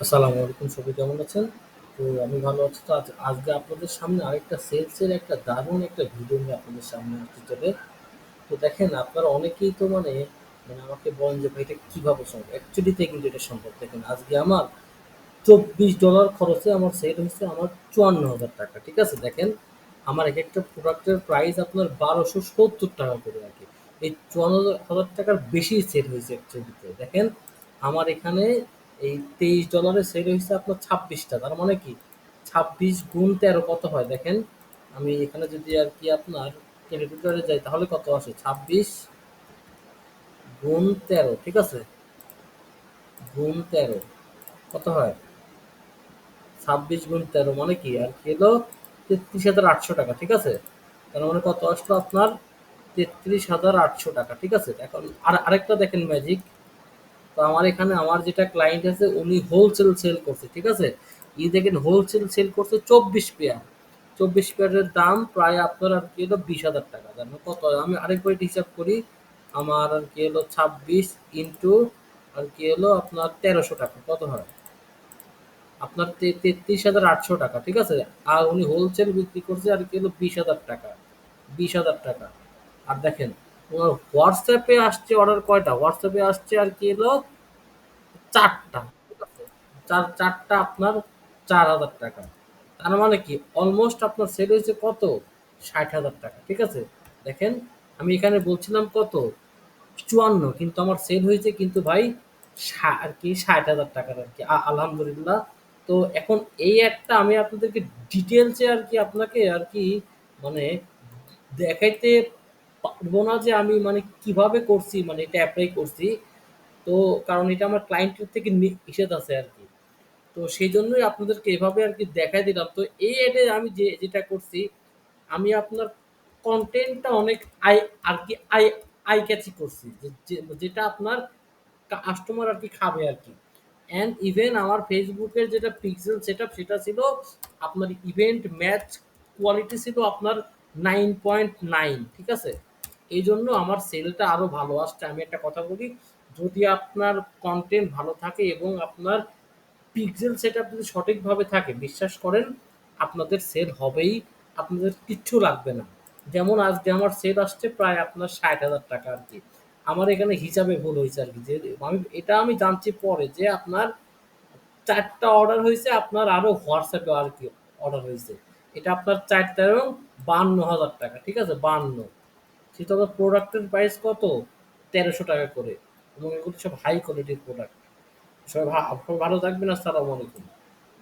আসসালামু আলাইকুম সবাই কেমন আছেন? তো আমি ভালো আছি। তো আজ আজকে আপনাদের সামনে আরেকটা সেলসের একটা দারুণ একটা ভিডিও নিয়ে আপনাদের সামনে আসতে চলে। তো দেখেন আপনারা অনেকেই তো মানে, মানে আমাকে বলেন যে ভাই এটা কীভাবে সম্ভব? অ্যাকচুয়ালি তে কিন্তু এটা সম্ভব। দেখেন আজকে আমার $24 খরচে আমার সেল হচ্ছে আমার ৳৫৪,০০০ ঠিক আছে? দেখেন আমার একেকটা প্রোডাক্টের প্রাইস আপনার ৳১২৭০ করে আর কি এই ৳৫৪,০০০ র বেশি সেল হইছে অ্যাকচুয়ালি তে। দেখেন আমার এখানে এই $২৩ এর সেল হইছে আপনার ২৬ টা। তার মানে কি ২৬ গুণ ১৩ কত হয় দেখেন? আমি এখানে যদি আর কি আপনার ক্যালকুলেটরে যাই তাহলে কত আসে? ২৬ গুণ ১৩ ঠিক আছে? গুণ ১৩ কত হয়? ২৬ গুণ ১৩ মানে কি? আর কি হলো ৳৩৩,৮০০ ঠিক আছে? তার মানে কত আসলো আপনার ৳৩৩,৮০০ ঠিক আছে? এখন আর আরেকটা দেখেন ম্যাজিক। তো আমার এখানে আমার যেটা ক্লায়েন্ট আছে উনি হোলসেল সেল করছে, ঠিক আছে? ই দেখেন হোলসেল সেল করছে ২৪ পেয়ার। ২৪ পেয়ারের দাম প্রায় আপনার আর কি হলো ৳২০,০০০ তার মানে কত হয়? আমি আরেকবার এটা হিসাব করি। আমার আর কি হলো ২৬ ইন্টু আর কি হলো আপনার ৳১৩০০ কত হয়? আপনার তে ৳৩৩,৮০০ ঠিক আছে? আর উনি হোলসেল বিক্রি করছে আর কি হলো ৳২০,০০০ ৳২০,০০০ আর দেখেন WhatsApp আসছে অর্ডার কয়টা? হোয়াটসঅ্যাপে আসছে আর কি হলো ৪ টা। ঠিক আছে? ৪ ৪ টা আপনার ৳৪,০০০ তার মানে কি? অলমোস্ট আপনার সেল হইছে কত? ৳৬০,০০০ ঠিক আছে? দেখেন আমি এখানে বলছিলাম কত? ৫৪ কিন্তু আমার সেল হইছে কিন্তু ভাই আর কি ৳৬০,০০০ র আরকি। আ আলহামদুলিল্লাহ। তো এখন এই অ্যাডটা আমি আপনাদেরকে ডিটেইলস এ আরকি আপনাকে আরকি মানে দেখাইতে পারব না যে আমি মানে কীভাবে করছি মানে এটা এপ্লাই করছি। তো কারণ এটা আমার ক্লায়েন্টের থেকে নিষেধ আছে আর কি তো সেই জন্যই আপনাদেরকে এভাবে আর কি দেখাই দিলাম। তো এই অ্যাডে আমি যে যেটা করছি, আমি আপনার কন্টেন্টটা অনেক আই আর কি আই আই ক্যাচি করছি। যেটা আপনার কাস্টমার আর কি খাবে আর কি অ্যান্ড ইভেন আমার ফেসবুকের যেটা পিক্সেল সেটআপ সেটা ছিল আপনার ইভেন্ট ম্যাচ কোয়ালিটি ছিল আপনার 9.9 ঠিক আছে? এইজন্য আমার সেলটা আরও ভালো আসছে। আমি একটা কথা বলি, যদি আপনার কন্টেন্ট ভালো থাকে এবং আপনার পিক্সেল সেটআপ যদি সঠিকভাবে থাকে, বিশ্বাস করেন আপনাদের সেল হবেই। আপনাদের কিচ্ছু লাগবে না। যেমন আজকে আমার সেল আসছে প্রায় আপনার ষাট হাজার টাকা আর কি আমার এখানে হিসাবে ভুল হয়েছে আর কি যে আমি, এটা আমি জানছি পরে যে আপনার ৪ টা অর্ডার হয়েছে, আপনার আরও WhatsApp আর কি অর্ডার হয়েছে এটা আপনার চারটা এবং বান্ন হাজার টাকা, ঠিক আছে? ৫২ সেটা প্রোডাক্টের প্রাইস কত? ৳১৩০০ করে এবং এগুলো সব হাই কোয়ালিটির প্রোডাক্ট। সবাই ভালো ভালো থাকবেন। আসসালামু আলাইকুম।